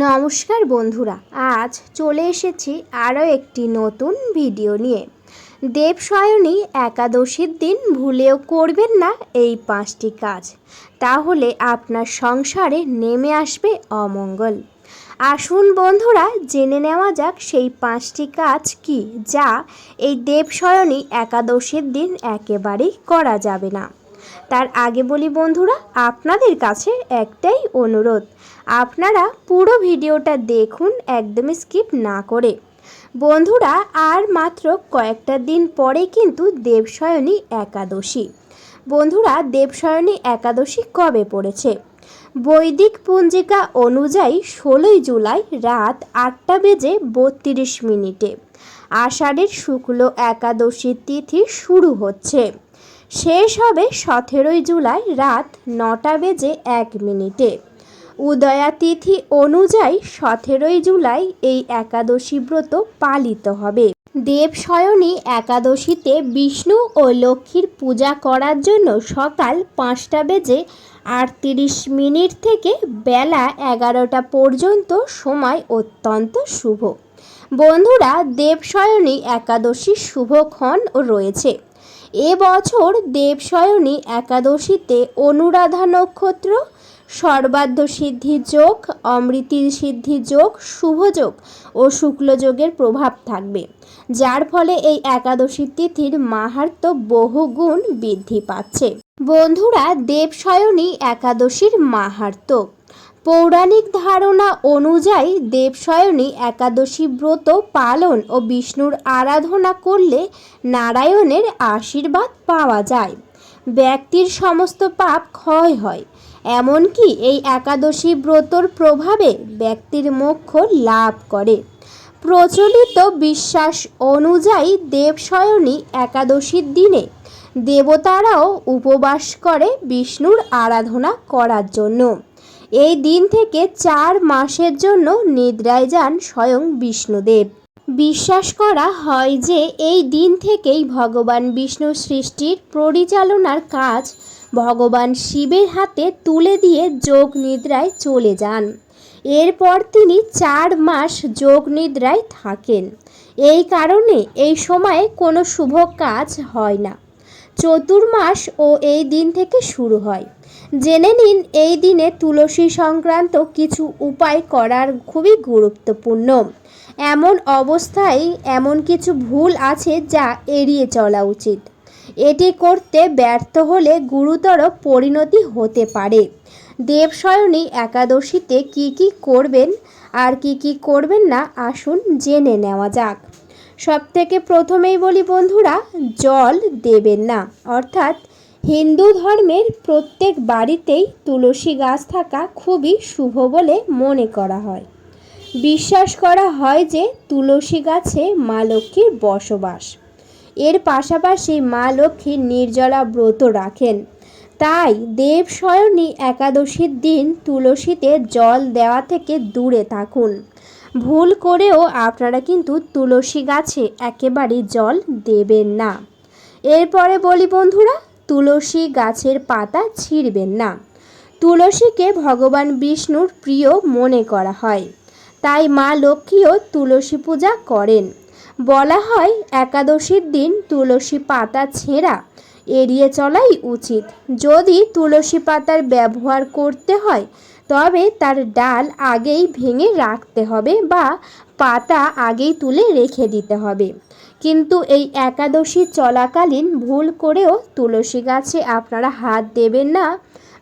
নমস্কার বন্ধুরা, আজ চলে এসেছি আরও একটি নতুন ভিডিও নিয়ে। দেবশয়নী একাদশীর দিন ভুলেও করবেন না এই পাঁচটি কাজ। তাহলে আপনার সংসারে নেমে আসবে অমঙ্গল। আসুন বন্ধুরা, জেনে নেওয়া যাক সেই পাঁচটি কাজ কি, যা এই দেবশয়নী একাদশীর দিন একেবারেই করা যাবে না। তার আগে বলি বন্ধুরা, আপনাদের কাছে একটাই অনুরোধ। আপনারা পুরো ভিডিওটা দেখুন, একদমই স্কিপ না করে। বন্ধুরা, আর মাত্র কয়েকটা দিন পরে কিন্তু দেবশয়নী একাদশী। বন্ধুরা, দেবশয়নী একাদশী কবে পড়েছে? বৈদিক পঞ্জিকা অনুযায়ী ষোলোই জুলাই রাত আটটা বেজে বত্রিশ মিনিটে। আষাঢ়ের শুক্ল একাদশী তিথি শুরু হচ্ছে। শেষ হবে সতেরোই জুলাই রাত নটা বেজে এক মিনিটে। উদয়া তিথি অনুযায়ী সতেরোই জুলাই এই একাদশী ব্রত পালিত হবে। দেবশয়নী একাদশীতে বিষ্ণু ও লক্ষ্মীর পূজা করার জন্য সকাল পাঁচটা বেজে আটত্রিশ মিনিট থেকে বেলা এগারোটা পর্যন্ত সময় অত্যন্ত শুভ। বন্ধুরা, দেবশয়নী একাদশীর শুভক্ষণ রয়েছে। এবছর দেবশয়নী একাদশীতে অনুরাধা নক্ষত্র সর্বাধ্য সিদ্ধি যোগ অমৃতি সিদ্ধি যোগ শুভযোগ ও শুক্লযোগের প্রভাব থাকবে। যার ফলে এই একাদশী তিথির মাহাত্ম বহুগুণ বৃদ্ধি পাচ্ছে। বন্ধুরা, দেবশয়নী একাদশীর মাহাত্ম পৌরাণিক ধারণা অনুযায়ী দেবশয়নী একাদশী ব্রত পালন ও বিষ্ণুর আরাধনা করলে নারায়ণের আশীর্বাদ পাওয়া যায়। ব্যক্তির সমস্ত পাপ ক্ষয় হয়। এমনকি এই একাদশী ব্রতর প্রভাবে ব্যক্তির মোক্ষ লাভ করে। প্রচলিত বিশ্বাস অনুযায়ী দেবশয়নী একাদশীর দিনে দেবতারাও উপবাস করে বিষ্ণুর আরাধনা করার জন্য। এই দিন থেকে চার মাসের জন্য নিদ্রায় যান স্বয়ং বিষ্ণুদেব। বিশ্বাস করা হয় যে এই দিন থেকেই ভগবান বিষ্ণু সৃষ্টির পরিচালনার কাজ ভগবান শিবের হাতে তুলে দিয়ে যোগ নিদ্রায় চলে যান। এরপর তিনি চার মাস যোগ নিদ্রায় থাকেন। এই কারণে এই সময়ে কোনো শুভ কাজ হয় না। চতুর্মাস ও এই দিন থেকে শুরু হয়। জেনে নিন, এই দিনে তুলসী সংক্রান্ত কিছু উপায় করার খুবই গুরুত্বপূর্ণ। এমন অবস্থায় এমন কিছু ভুল আছে যা এড়িয়ে চলা উচিত। এটি করতে ব্যর্থ হলে গুরুতর পরিণতি হতে পারে। দেবশয়নী একাদশীতে কি কি করবেন আর কি কি করবেন না, আসুন জেনে নেওয়া যাক। সব থেকে প্রথমেই বলি বন্ধুরা, জল দেবেন না, অর্থাৎ হিন্দু ধর্মের প্রত্যেক বাড়িতেই তুলসী গাছ থাকা খুবই শুভ বলে মনে করা হয়। বিশ্বাস করা হয় যে তুলসী গাছে মা লক্ষ্মীর বসবাস। এর পাশাপাশি মা লক্ষ্মীর নির্জলা ব্রত রাখেন। তাই দেবশয়নী একাদশীর দিন তুলসীতে জল দেওয়া থেকে দূরে থাকুন। ভুল করেও আপনারা কিন্তু তুলসী গাছে একেবারেই জল দেবেন না। এরপরে বলি বন্ধুরা তুলসী গাছের পাতা ছিঁড়বেন না। তুলসীকে ভগবান বিষ্ণুর প্রিয় মনে করা হয়। তাই মা লক্ষ্মীও তুলসী পূজা করেন। বলা হয়, একাদশীর দিন তুলসী পাতা ছেঁড়া এড়িয়ে চলাই উচিত। যদি তুলসী পাতার ব্যবহার করতে হয়, তবে তার ডাল আগেই ভেঙে রাখতে হবে বা পাতা আগেই তুলে রেখে দিতে হবে। কিন্তু এই একাদশী চলাকালীন ভুল করেও তুলসী গাছে আপনারা হাত দেবেন না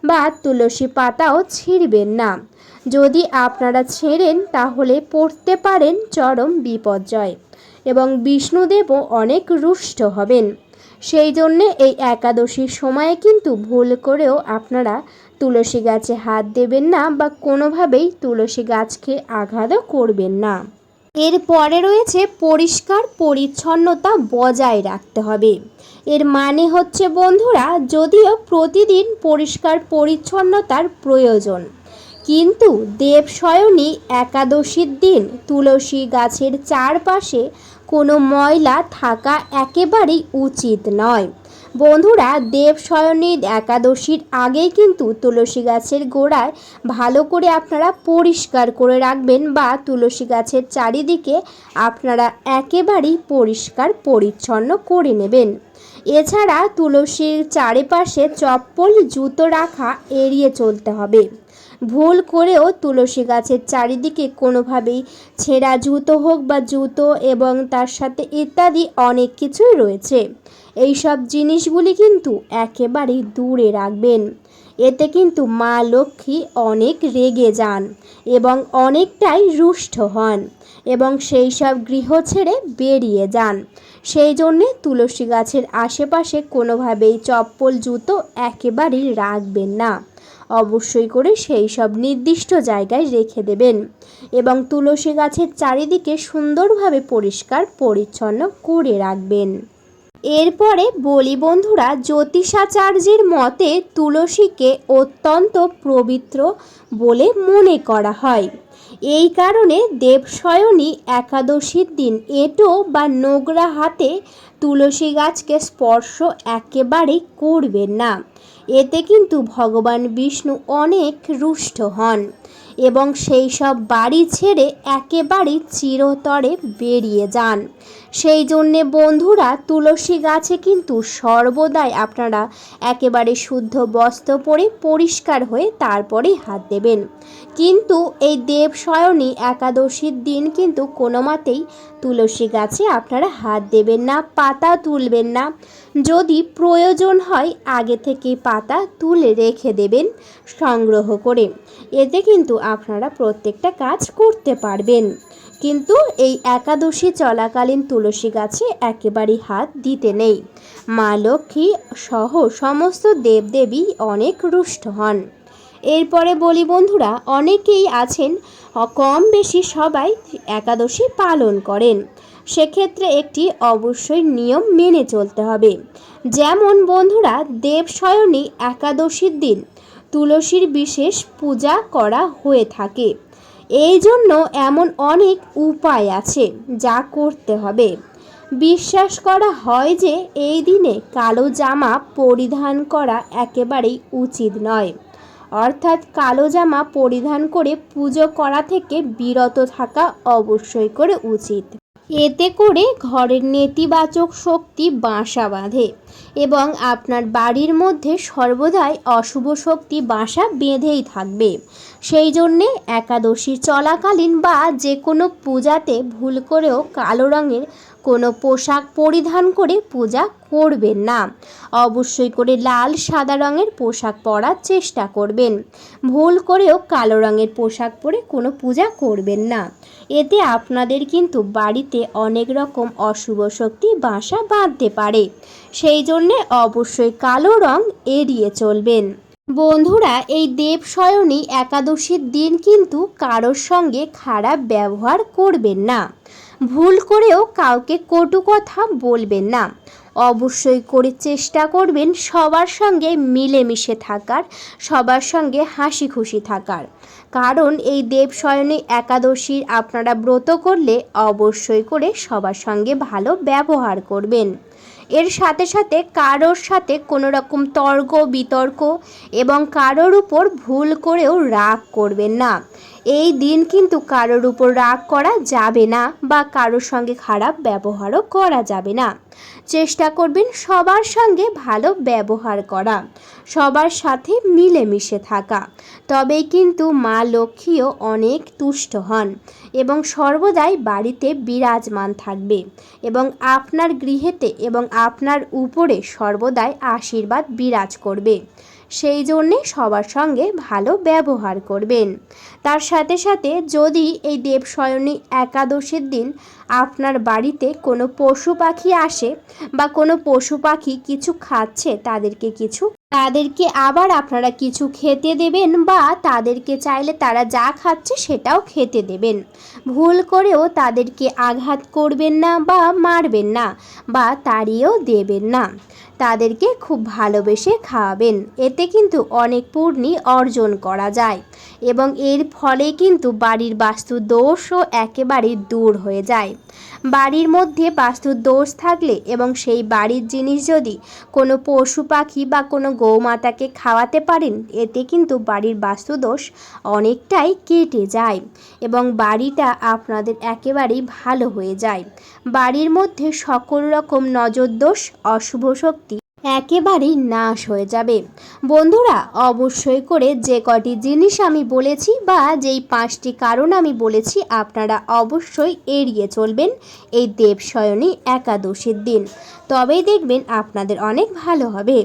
বা তুলসী পাতাও ছিঁড়বেন না। যদি আপনারা ছেড়েন, তাহলে পড়তে পারেন চরম বিপর্যয় এবং বিষ্ণুদেবও অনেক রুষ্ট হবেন। সেই জন্যে এই একাদশীর সময়ে কিন্তু ভুল করেও আপনারা তুলসী গাছে হাত দেবেন না বা কোনোভাবেই তুলসী গাছকে আঘাতও করবেন না। এরপরে রয়েছে পরিষ্কার পরিচ্ছন্নতা বজায় রাখতে হবে। এর মানে হচ্ছে, বন্ধুরা, যদিও প্রতিদিন পরিষ্কার পরিচ্ছন্নতার প্রয়োজন, কিন্তু দেবশয়নী একাদশীর দিন তুলসী গাছের চারপাশে কোনো ময়লা থাকা একেবারেই উচিত নয়। বন্ধুরা, দেব শয়নী একাদশীর আগেই কিন্তু তুলসী গাছের গোড়ায় ভালো করে আপনারা পরিষ্কার করে রাখবেন বা তুলসী গাছের চারিদিকে আপনারা একেবারেই পরিষ্কার পরিচ্ছন্ন করে নেবেন। এছাড়া তুলসীর চারিপাশে চপ্পল, জুতো রাখা এড়িয়ে চলতে হবে। ভুল করেও তুলসী গাছের চারিদিকে কোনোভাবেই ছেঁড়া জুতো হোক বা জুতো এবং তার সাথে ইত্যাদি অনেক কিছুই রয়েছে। এই সব জিনিসগুলি কিন্তু একেবারেই দূরে রাখবেন। এতে কিন্তু মা লক্ষ্মী অনেক রেগে যান এবং অনেকটাই রুষ্ট হন এবং সেই সব গৃহ ছেড়ে বেরিয়ে যান। সেই জন্যে তুলসী গাছের আশেপাশে কোনোভাবেই চপ্পল, জুতো একেবারেই রাখবেন না। অবশ্যই করে সেই সব নির্দিষ্ট জায়গায় রেখে দেবেন এবং তুলসী গাছের চারিদিকে সুন্দরভাবে পরিষ্কার পরিচ্ছন্ন করে রাখবেন। এরপরে বলি বন্ধুরা জ্যোতিষাচার্যের মতে তুলসীকে অত্যন্ত পবিত্র বলে মনে করা হয়। এই কারণে দেবশয়নী একাদশীর দিন এঁটো বা নোংরা হাতে তুলসী গাছকে স্পর্শ একেবারেই করবেন না। এতে কিন্তু ভগবান বিষ্ণু অনেক রুষ্ট হন। এবং সেই সব বাড়ি ছেড়ে একেবারেই চিরতরে বেরিয়ে যান। সেই জন্যে বন্ধুরা, তুলসী গাছে কিন্তু সর্বদাই আপনারা একেবারে শুদ্ধ বস্ত্র পরে পরিষ্কার হয়ে তারপরেই হাত দেবেন। কিন্তু এই দেব দেবশয়নী একাদশীর দিন কিন্তু কোনো মতেই তুলসী গাছে আপনারা হাত দেবেন না, পাতা তুলবেন না। যদি প্রয়োজন হয়, আগে থেকে পাতা তুলে রেখে দেবেন সংগ্রহ করে। এতে কিন্তু আপনারা প্রত্যেকটা কাজ করতে পারবেন। কিন্তু এই একাদশী চলাকালীন তুলসী গাছে একেবারেই হাত দিতে নেই। মা লক্ষ্মী সহ সমস্ত দেবদেবী অনেক রুষ্ট হন। এরপরে বলি, বন্ধুরা, অনেকেই আছেন, কম বেশি সবাই একাদশী পালন করেন। সেক্ষেত্রে একটি অবশ্যই নিয়ম মেনে চলতে হবে। যেমন, বন্ধুরা, দেবশয়নী একাদশীর দিন তুলসীর বিশেষ পূজা করা হয়ে থাকে। এই জন্য এমন অনেক উপায় আছে যা করতে হবে। বিশ্বাস করা হয় যে এই দিনে কালো জামা পরিধান করা একেবারেই উচিত নয়। অর্থাৎ কালো জামা পরিধান করে পুজো করা থেকে বিরত থাকা অবশ্যই করে উচিত। এতে করে ঘরের নেতিবাচক শক্তি বাসা বাঁধে এবং আপনার বাড়ির মধ্যে সর্বদাই অশুভ শক্তি বাসা বেঁধেই থাকবে। সেই জন্যে একাদশী চলাকালীন বা যে কোনো পূজাতে ভুল করেও কালো রঙের কোনো পোশাক পরিধান করে পূজা করবেন না। অবশ্যই করে লাল, সাদা রঙের পোশাক পরার চেষ্টা করবেন। ভুল করেও কালো রঙের পোশাক পরে কোনো পূজা করবেন না। এতে আপনাদের কিন্তু বাড়িতে অনেক রকম অশুভ শক্তি বাসা বাঁধতে পারে। সেই জন্যে অবশ্যই কালো রং এড়িয়ে চলবেন। বন্ধুরা, এই দেবশয়নী একাদশীর দিন কিন্তু কারোর সঙ্গে খারাপ ব্যবহার করবেন না। ভুল করেও কাউকে কটু কথা বলবেন না। অবশ্যই করে চেষ্টা করবেন সবার সঙ্গে মিলেমিশে থাকার, সবার সঙ্গে হাসি খুশি থাকার। কারণ এই দেবশয়নী একাদশীর আপনারা ব্রত করলে অবশ্যই করে সবার সঙ্গে ভালো ব্যবহার করবেন। এর সাথে সাথে কারোর সাথে কোনো রকম তর্ক বিতর্ক এবং কারোর উপর ভুল করেও রাগ করবেন না। এই দিন কিন্তু কারোর উপর রাগ করা যাবে না বা কারোর সঙ্গে খারাপ ব্যবহারও করা যাবে না। চেষ্টা করবেন সবার সঙ্গে ভালো ব্যবহার করা, সবার সাথে মিলেমিশে থাকা। তবেই কিন্তু মা লক্ষ্মীও অনেক তুষ্ট হন এবং সর্বদাই বাড়িতে বিরাজমান থাকবে এবং আপনার গৃহেতে এবং আপনার উপরে সর্বদাই আশীর্বাদ বিরাজ করবে। সেই জন্যে সবার সঙ্গে ভালো ব্যবহার করবেন। তার সাথে সাথে যদি এই দেবশয়নী একাদশীর দিন আপনার বাড়িতে কোনো পশু পাখি আসে বা কোনো পশু পাখি কিছু খাচ্ছে তাদেরকে কিছু, তাদেরকে আবার আপনারা কিছু খেতে দেবেন বা তাদেরকে চাইলে তারা যা খাচ্ছে সেটাও খেতে দেবেন। ভুল করেও তাদেরকে আঘাত করবেন না বা মারবেন না বা তাড়িয়েও দেবেন না। তাদেরকে খুব ভালোবেসে খাওয়াবেন। এতে কিন্তু অনেক পূর্ণি অর্জন করা যায় এবং এর ফলে কিন্তু বাড়ির বাস্তু দোষও একেবারে দূর হয়ে যায়। বাড়ির মধ্যে বাস্তু দোষ থাকলে এবং সেই বাড়ির জিনিস যদি কোনো পশু পাখি বা কোনো গৌমাতাকে খাওয়াতে পারেন, এতে কিন্তু বাড়ির বাস্তু দোষ অনেকটাই কেটে যায় এবং বাড়িটা আপনাদের একেবারেই ভালো হয়ে যায়। বাড়ির মধ্যে সকল রকম নজরদোষ অশুভ শক্তি একেবারেই নাশ হয়ে যাবে। বন্ধুরা, অবশ্যই করে যে কটি জিনিস আমি বলেছি বা যেই পাঁচটি কারণ আমি বলেছি, আপনারা অবশ্যই এড়িয়ে চলবেন এই দেবশয়নী একাদশীর দিন। তবেই দেখবেন আপনাদের অনেক ভালো হবে।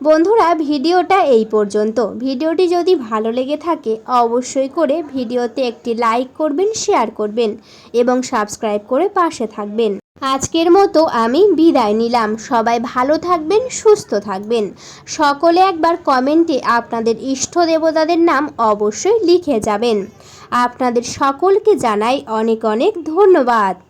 বন্ধুরা, ভিডিওটা এই পর্যন্ত। ভিডিওটি যদি ভালো লেগে থাকে, অবশ্যই করে ভিডিওতে একটি লাইক করবেন, শেয়ার করবেন এবং সাবস্ক্রাইব করে পাশে থাকবেন। আজকের মতো আমি বিদায় নিলাম। সবাই ভালো থাকবেন, সুস্থ থাকবেন। সকলে একবার কমেন্টে আপনাদের ইষ্ট দেবতাদের নাম অবশ্যই লিখে যাবেন। আপনাদের সকলকে জানাই অনেক অনেক ধন্যবাদ।